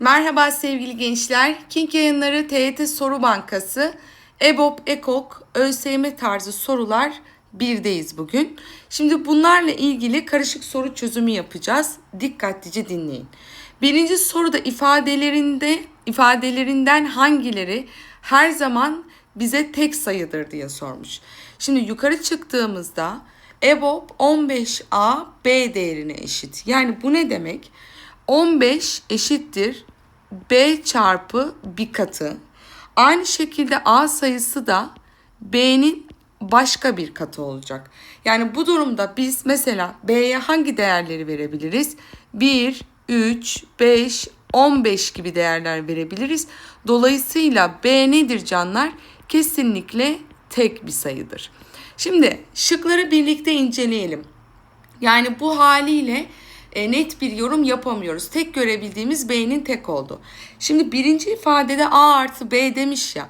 Merhaba sevgili gençler. King Yayınları TYT Soru Bankası EBOB, EKOK, ÖSYM tarzı sorular birdeyiz bugün. Şimdi bunlarla ilgili karışık soru çözümü yapacağız. Dikkatlice dinleyin. Birinci soruda ifadelerinde ifadelerinden hangileri her zaman bize tek sayıdır diye sormuş. Şimdi yukarı çıktığımızda EBOB 15A B değerine eşit. Yani bu ne demek? 15 eşittir B çarpı bir katı. Aynı şekilde A sayısı da B'nin başka bir katı olacak. Yani bu durumda biz mesela B'ye hangi değerleri verebiliriz? 1, 3, 5, 15 gibi değerler verebiliriz. Dolayısıyla B nedir canlar? Kesinlikle tek bir sayıdır. Şimdi şıkları birlikte inceleyelim. Yani bu haliyle e, net bir yorum yapamıyoruz. Tek görebildiğimiz B'nin tek oldu. Şimdi birinci ifadede A artı B demiş ya.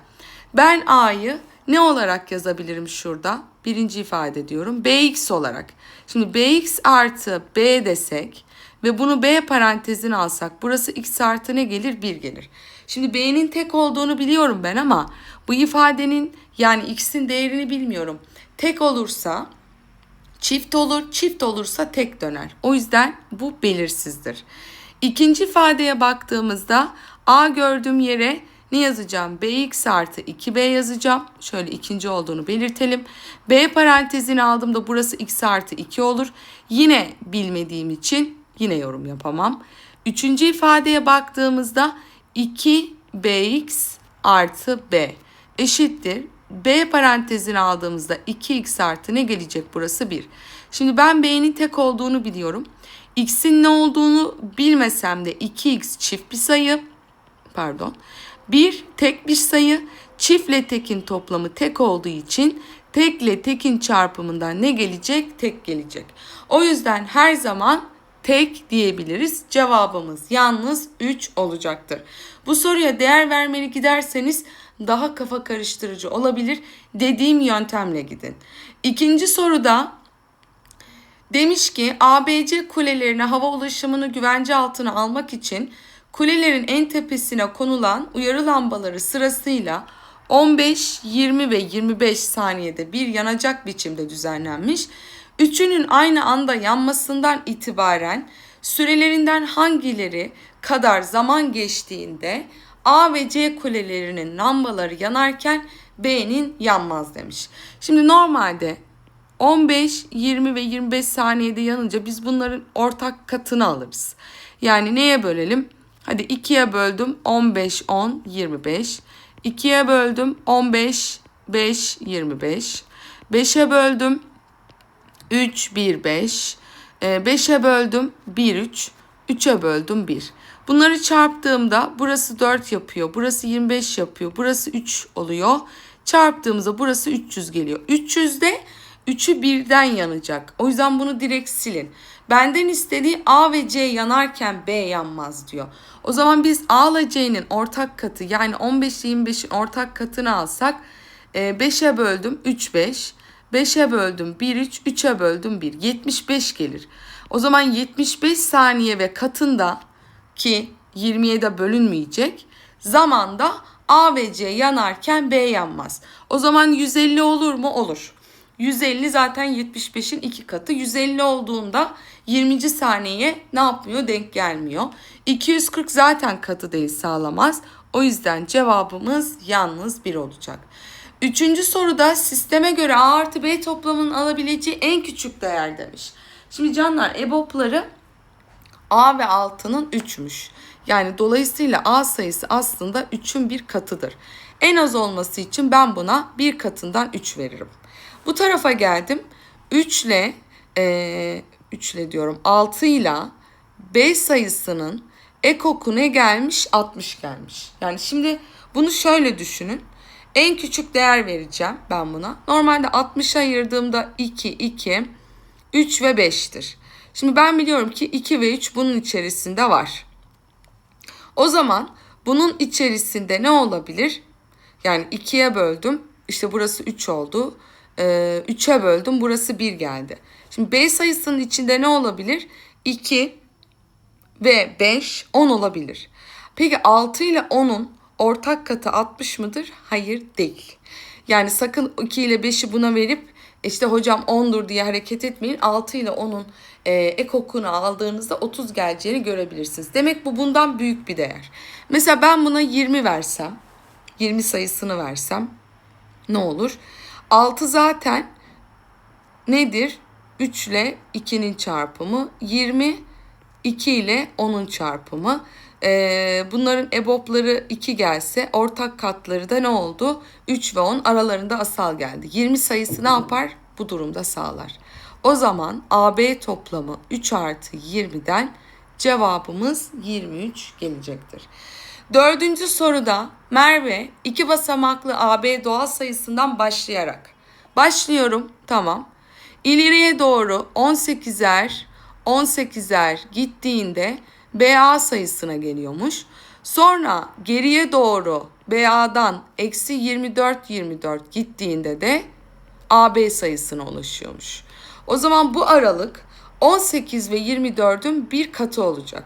Ben A'yı ne olarak yazabilirim şurada? Birinci ifade diyorum. Bx olarak. Şimdi Bx artı B desek ve bunu B parantezine alsak burası x artı ne gelir? 1 gelir. Şimdi B'nin tek olduğunu biliyorum ben ama bu ifadenin yani x'in değerini bilmiyorum. Tek olursa Çift olur, çift olursa tek döner. O yüzden bu belirsizdir. İkinci ifadeye baktığımızda A gördüğüm yere ne yazacağım? Bx artı 2b yazacağım. Şöyle ikinci olduğunu belirtelim. B parantezini aldığımda burası x artı 2 olur. Yine bilmediğim için yine yorum yapamam. Üçüncü ifadeye baktığımızda 2bx artı b eşittir B parantezini aldığımızda 2x artı ne gelecek burası 1. Şimdi ben B'nin tek olduğunu biliyorum. X'in ne olduğunu bilmesem de 2x çift bir sayı. Pardon. 1 tek bir sayı. Çiftle tekin toplamı tek olduğu için tekle tekin çarpımından ne gelecek? Tek gelecek. O yüzden her zaman tek diyebiliriz. Cevabımız yalnız 3 olacaktır. Bu soruya değer vermeli giderseniz daha kafa karıştırıcı olabilir. Dediğim yöntemle gidin. İkinci soruda demiş ki ABC kulelerine hava ulaşımını güvence altına almak için kulelerin en tepesine konulan uyarı lambaları sırasıyla 15, 20 ve 25 saniyede bir yanacak biçimde düzenlenmiş. Üçünün aynı anda yanmasından itibaren sürelerinden hangileri kadar zaman geçtiğinde A ve C kulelerinin lambaları yanarken B'nin yanmaz demiş. Şimdi normalde 15, 20 ve 25 saniyede yanınca biz bunların ortak katını alırız. Yani neye bölelim? Hadi 2'ye böldüm 15, 10, 25. 2'ye böldüm 15, 5, 25. 5'e böldüm 3, 1, 5. 5'e böldüm 1, 3. 3'e böldüm 1. Bunları çarptığımda burası 4 yapıyor. Burası 25 yapıyor. Burası 3 oluyor. Çarptığımızda burası 300 geliyor. 300'de 3'ü birden yanacak. O yüzden bunu direkt silin. Benden istediği A ve C yanarken B yanmaz diyor. O zaman biz A ile C'nin ortak katı yani 15 ile 25'in ortak katını alsak 5'e böldüm 3 5. 5'e böldüm 1 3. 3'e böldüm 1. 75 gelir. O zaman 75 saniye ve katında ki 20'ye de bölünmeyecek. Zamanda A ve C yanarken B yanmaz. O zaman 150 olur mu? Olur. 150 zaten 75'in iki katı. 150 olduğunda 20. saniyeye ne yapmıyor? Denk gelmiyor. 240 zaten katı değil sağlamaz. O yüzden cevabımız yalnız 1 olacak. Üçüncü soruda sisteme göre A artı B toplamının alabileceği en küçük değer demiş. Şimdi canlar EBOB'ları A ve 6'nın 3'müş. Yani dolayısıyla A sayısı aslında 3'ün bir katıdır. En az olması için ben buna bir katından 3 veririm. Bu tarafa geldim. 3 ile e, 3 ile diyorum 6 ile B sayısının ekoku ne gelmiş? 60 gelmiş. Yani şimdi bunu şöyle düşünün. En küçük değer vereceğim ben buna. Normalde 60'a ayırdığımda 2, 2, 3 ve 5'tir. Şimdi ben biliyorum ki 2 ve 3 bunun içerisinde var. O zaman bunun içerisinde ne olabilir? Yani 2'ye böldüm. İşte burası 3 oldu. Ee, 3'e böldüm. Burası 1 geldi. Şimdi B sayısının içinde ne olabilir? 2 ve 5 10 olabilir. Peki 6 ile 10'un ortak katı 60 mıdır? Hayır değil. Yani sakın 2 ile 5'i buna verip işte hocam 10'dur diye hareket etmeyin. 6 ile 10'un e, ek okunu aldığınızda 30 geleceğini görebilirsiniz. Demek bu bundan büyük bir değer. Mesela ben buna 20 versem, 20 sayısını versem ne olur? 6 zaten nedir? 3 ile 2'nin çarpımı. 20 2 ile 10'un çarpımı. Ee, bunların ebopları 2 gelse ortak katları da ne oldu? 3 ve 10 aralarında asal geldi. 20 sayısı ne yapar? Bu durumda sağlar. O zaman AB toplamı 3 artı 20'den cevabımız 23 gelecektir. Dördüncü soruda Merve iki basamaklı AB doğal sayısından başlayarak. Başlıyorum tamam. İleriye doğru 18'er 18'er gittiğinde BA sayısına geliyormuş. Sonra geriye doğru BA'dan eksi 24 24 gittiğinde de AB sayısına ulaşıyormuş. O zaman bu aralık 18 ve 24'ün bir katı olacak.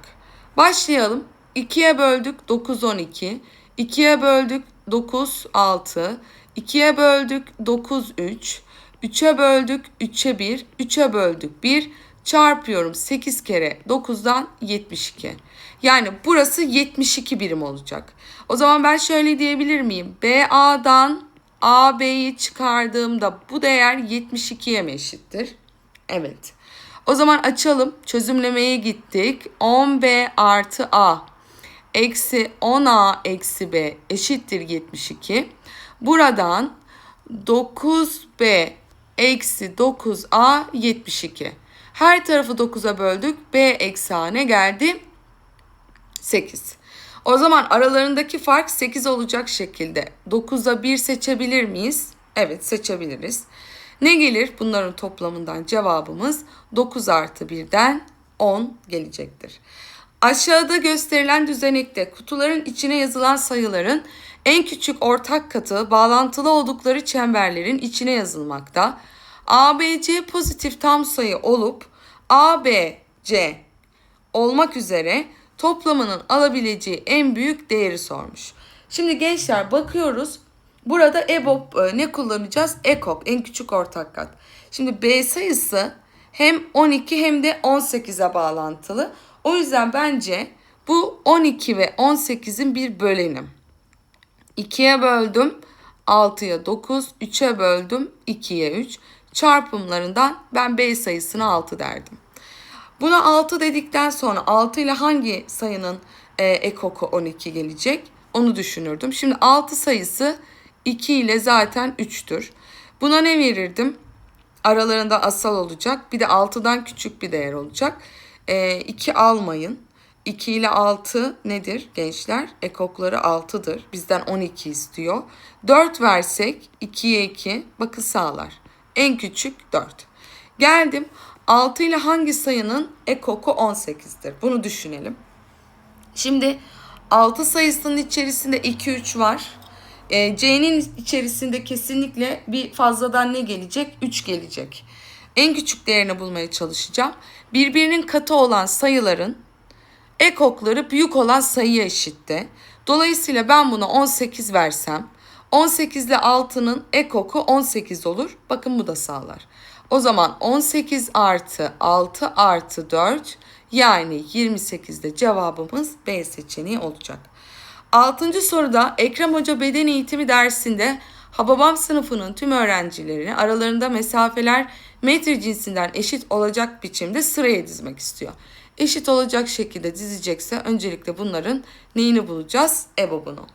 Başlayalım. 2'ye böldük 9 12. 2'ye böldük 9 6. 2'ye böldük 9 3. 3'e böldük 3'e 1. 3'e böldük 1. Çarpıyorum 8 kere 9'dan 72. Yani burası 72 birim olacak. O zaman ben şöyle diyebilir miyim? BA'dan AB'yi çıkardığımda bu değer 72'ye mi eşittir? Evet. O zaman açalım. Çözümlemeye gittik. 10B artı A eksi 10A eksi B eşittir 72. Buradan 9B eksi 9A 72. Her tarafı 9'a böldük. B eksi A ne geldi? 8. O zaman aralarındaki fark 8 olacak şekilde 9'a 1 seçebilir miyiz? Evet seçebiliriz. Ne gelir? Bunların toplamından cevabımız 9 artı 1'den 10 gelecektir. Aşağıda gösterilen düzenekte kutuların içine yazılan sayıların en küçük ortak katı bağlantılı oldukları çemberlerin içine yazılmakta. ABC pozitif tam sayı olup ABC olmak üzere toplamının alabileceği en büyük değeri sormuş. Şimdi gençler bakıyoruz. Burada EBOB e, ne kullanacağız? EKOK en küçük ortak kat. Şimdi B sayısı hem 12 hem de 18'e bağlantılı. O yüzden bence bu 12 ve 18'in bir böleni. 2'ye böldüm 6'ya 9, 3'e böldüm 2'ye 3. Çarpımlarından ben B sayısına 6 derdim. Buna 6 dedikten sonra 6 ile hangi sayının e, ekoku 12 gelecek? Onu düşünürdüm. Şimdi 6 sayısı 2 ile zaten 3'tür. Buna ne verirdim? Aralarında asal olacak. Bir de 6'dan küçük bir değer olacak. E, 2 almayın. 2 ile 6 nedir gençler? Ekokları 6'dır. Bizden 12 istiyor. 4 versek 2'ye 2 bakın sağlar. En küçük 4. Geldim 6 ile hangi sayının ekoku 18'dir? Bunu düşünelim. Şimdi 6 sayısının içerisinde 2 3 var. E, C'nin içerisinde kesinlikle bir fazladan ne gelecek? 3 gelecek. En küçük değerini bulmaya çalışacağım. Birbirinin katı olan sayıların ekokları büyük olan sayıya eşitti. Dolayısıyla ben buna 18 versem 18 ile 6'nın ekoku 18 olur. Bakın bu da sağlar. O zaman 18 artı 6 artı 4 yani 28'de cevabımız B seçeneği olacak. Altıncı soruda Ekrem Hoca beden eğitimi dersinde Hababam sınıfının tüm öğrencilerini aralarında mesafeler metre cinsinden eşit olacak biçimde sıraya dizmek istiyor. Eşit olacak şekilde dizecekse öncelikle bunların neyini bulacağız? EBOB'unu.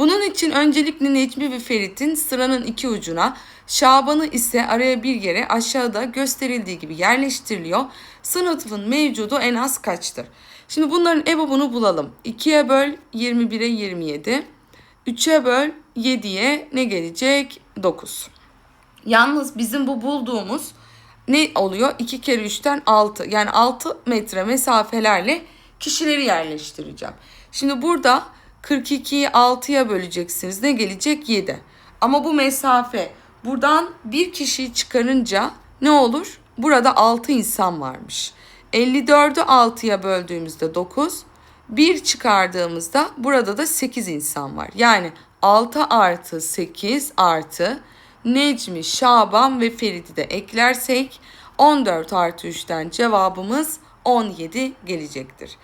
Bunun için öncelikle Necmi ve Ferit'in sıranın iki ucuna, Şaban'ı ise araya bir yere aşağıda gösterildiği gibi yerleştiriliyor. Sınıfın mevcudu en az kaçtır? Şimdi bunların EBOB'unu bulalım. 2'ye böl 21'e 27. 3'e böl 7'ye ne gelecek? 9. Yalnız bizim bu bulduğumuz ne oluyor? 2 kere 3'ten 6. Yani 6 metre mesafelerle kişileri yerleştireceğim. Şimdi burada 42'yi 6'ya böleceksiniz. Ne gelecek? 7. Ama bu mesafe buradan bir kişiyi çıkarınca ne olur? Burada 6 insan varmış. 54'ü 6'ya böldüğümüzde 9. 1 çıkardığımızda burada da 8 insan var. Yani 6 artı 8 artı Necmi, Şaban ve Ferit'i de eklersek 14 artı 3'ten cevabımız 17 gelecektir.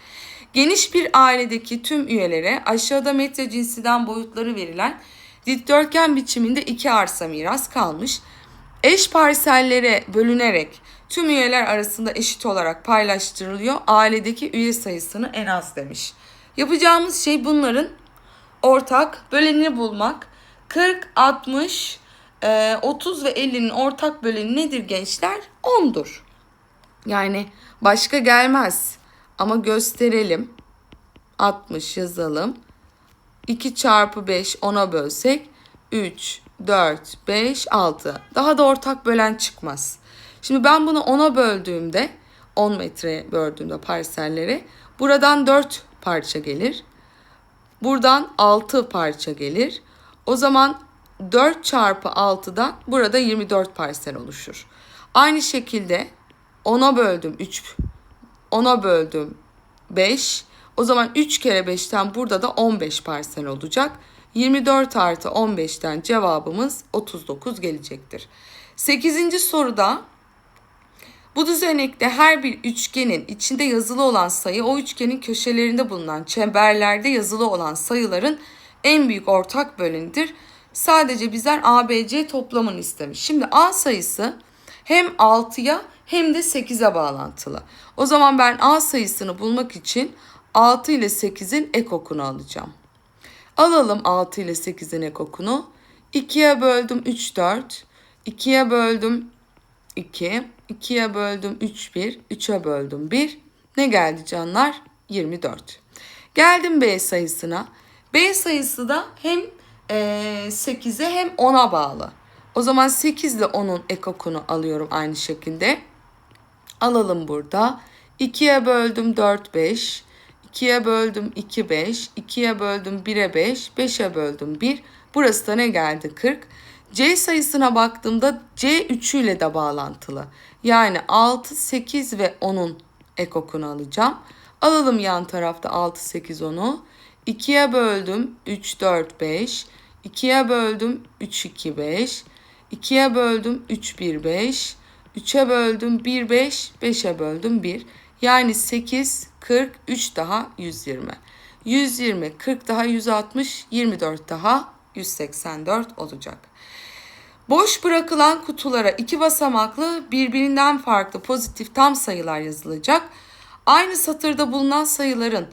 Geniş bir ailedeki tüm üyelere aşağıda metre cinsinden boyutları verilen dikdörtgen biçiminde iki arsa miras kalmış. Eş parsellere bölünerek tüm üyeler arasında eşit olarak paylaştırılıyor. Ailedeki üye sayısını en az demiş. Yapacağımız şey bunların ortak bölenini bulmak. 40, 60, e, 30 ve 50'nin ortak böleni nedir gençler? 10'dur. Yani başka gelmez. Ama gösterelim. 60 yazalım. 2 çarpı 5 10'a bölsek 3, 4, 5, 6. Daha da ortak bölen çıkmaz. Şimdi ben bunu 10'a böldüğümde 10 metreye böldüğümde parselleri buradan 4 parça gelir. Buradan 6 parça gelir. O zaman 4 çarpı 6'dan burada 24 parsel oluşur. Aynı şekilde 10'a böldüm 3, 10'a böldüm 5. O zaman 3 kere 5'ten burada da 15 parsel olacak. 24 artı 15'ten cevabımız 39 gelecektir. 8. soruda bu düzenekte her bir üçgenin içinde yazılı olan sayı o üçgenin köşelerinde bulunan çemberlerde yazılı olan sayıların en büyük ortak bölenidir. Sadece bizler ABC toplamını istemiş. Şimdi A sayısı hem 6'ya hem de 8'e bağlantılı. O zaman ben A sayısını bulmak için 6 ile 8'in ekokunu alacağım. Alalım 6 ile 8'in ekokunu. 2'ye böldüm 3, 4. 2'ye böldüm 2. 2'ye böldüm 3, 1. 3'e böldüm 1. Ne geldi canlar? 24. Geldim B sayısına. B sayısı da hem e, 8'e hem 10'a bağlı. O zaman 8 ile 10'un ekokunu alıyorum aynı şekilde. Alalım burada. 2'ye böldüm 4, 5. 2'ye böldüm 2, 5. 2'ye böldüm 1'e 5. 5'e böldüm 1. Burası da ne geldi? 40. C sayısına baktığımda C 3 ile de bağlantılı. Yani 6, 8 ve 10'un ekokunu alacağım. Alalım yan tarafta 6, 8, 10'u. 2'ye böldüm 3, 4, 5. 2'ye böldüm 3, 2, 5. 2'ye böldüm 3, 1, 5. 3'e böldüm 1, 5. 5'e böldüm 1. Yani 8, 40, 3 daha 120. 120, 40 daha 160, 24 daha 184 olacak. Boş bırakılan kutulara iki basamaklı birbirinden farklı pozitif tam sayılar yazılacak. Aynı satırda bulunan sayıların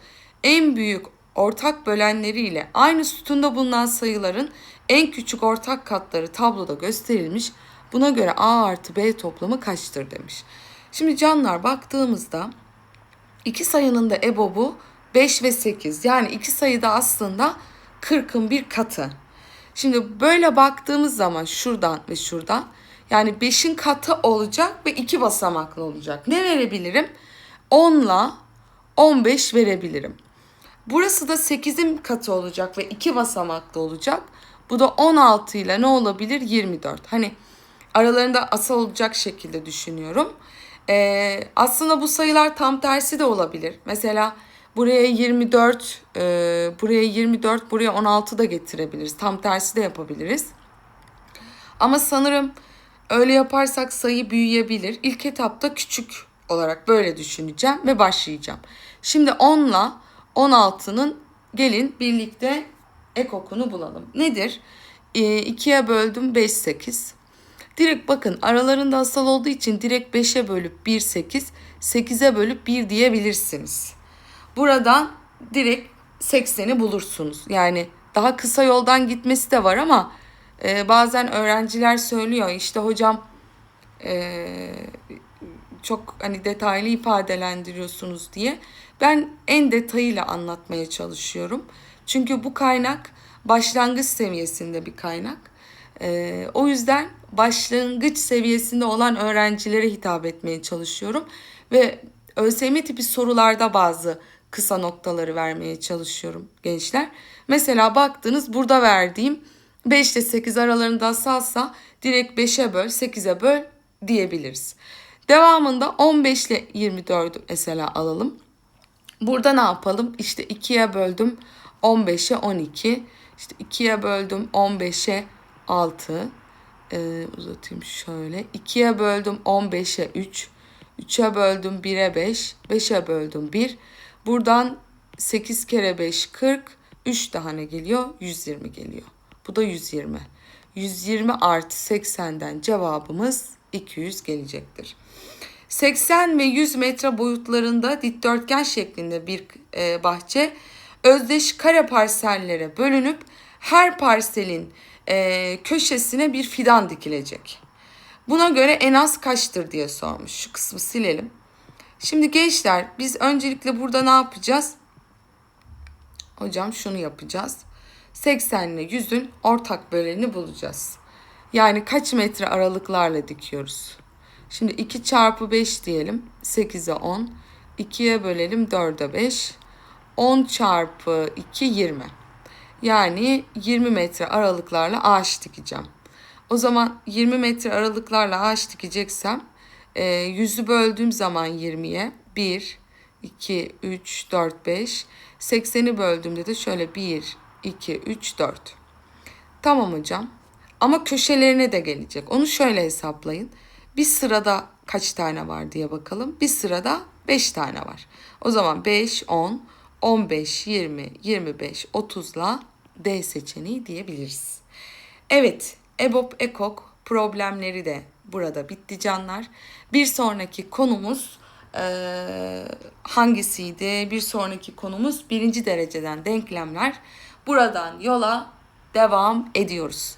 en büyük ortak bölenleri ile aynı sütunda bulunan sayıların en küçük ortak katları tabloda gösterilmiş. Buna göre A artı B toplamı kaçtır demiş. Şimdi canlar baktığımızda iki sayının da EBOB'u 5 ve 8. Yani iki sayıda aslında 40'ın bir katı. Şimdi böyle baktığımız zaman şuradan ve şuradan yani 5'in katı olacak ve iki basamaklı olacak. Ne verebilirim? 10 ile 15 verebilirim. Burası da 8'in katı olacak ve iki basamaklı olacak. Bu da 16 ile ne olabilir? 24. Hani aralarında asal olacak şekilde düşünüyorum. Ee, aslında bu sayılar tam tersi de olabilir. Mesela buraya 24, e, buraya 24, buraya 16 da getirebiliriz. Tam tersi de yapabiliriz. Ama sanırım öyle yaparsak sayı büyüyebilir. İlk etapta küçük olarak böyle düşüneceğim ve başlayacağım. Şimdi 10 ile 16'nın gelin birlikte ekokunu bulalım. Nedir? E, 2'ye böldüm 5, 8. Direkt bakın aralarında asal olduğu için direkt 5'e bölüp 1 8, 8'e bölüp 1 diyebilirsiniz. Buradan direkt 80'i bulursunuz. Yani daha kısa yoldan gitmesi de var ama e, bazen öğrenciler söylüyor işte hocam e, çok hani detaylı ifadelendiriyorsunuz diye. Ben en detayıyla anlatmaya çalışıyorum. Çünkü bu kaynak başlangıç seviyesinde bir kaynak. Ee, o yüzden başlangıç seviyesinde olan öğrencilere hitap etmeye çalışıyorum ve ÖSYM tipi sorularda bazı kısa noktaları vermeye çalışıyorum gençler. Mesela baktınız burada verdiğim 5 ile 8 aralarında salsa direkt 5'e böl 8'e böl diyebiliriz. Devamında 15 ile 24'ü mesela alalım. Burada ne yapalım? İşte 2'ye böldüm 15'e 12. İşte 2'ye böldüm 15'e 6. Ee, uzatayım şöyle. 2'ye böldüm 15'e 3. 3'e böldüm 1'e 5. 5'e böldüm 1. Buradan 8 kere 5 40. 3 daha ne geliyor? 120 geliyor. Bu da 120. 120 artı 80'den cevabımız 200 gelecektir. 80 ve 100 metre boyutlarında dikdörtgen şeklinde bir e, bahçe özdeş kare parsellere bölünüp her parselin e, köşesine bir fidan dikilecek. Buna göre en az kaçtır diye sormuş. Şu kısmı silelim. Şimdi gençler biz öncelikle burada ne yapacağız? Hocam şunu yapacağız. 80 ile 100'ün ortak böleni bulacağız. Yani kaç metre aralıklarla dikiyoruz? Şimdi 2 çarpı 5 diyelim. 8'e 10. 2'ye bölelim 4'e 5. 10 çarpı 2 20. Yani 20 metre aralıklarla ağaç dikeceğim. O zaman 20 metre aralıklarla ağaç dikeceksem e, 100'ü böldüğüm zaman 20'ye 1, 2, 3, 4, 5. 80'i böldüğümde de şöyle 1, 2, 3, 4. Tamam hocam. Ama köşelerine de gelecek. Onu şöyle hesaplayın. Bir sırada kaç tane var diye bakalım. Bir sırada 5 tane var. O zaman 5, 10, 15, 20, 25, 30'la D seçeneği diyebiliriz. Evet, EBOB EKOK problemleri de burada bitti canlar. Bir sonraki konumuz eee, hangisiydi? Bir sonraki konumuz birinci dereceden denklemler. Buradan yola devam ediyoruz.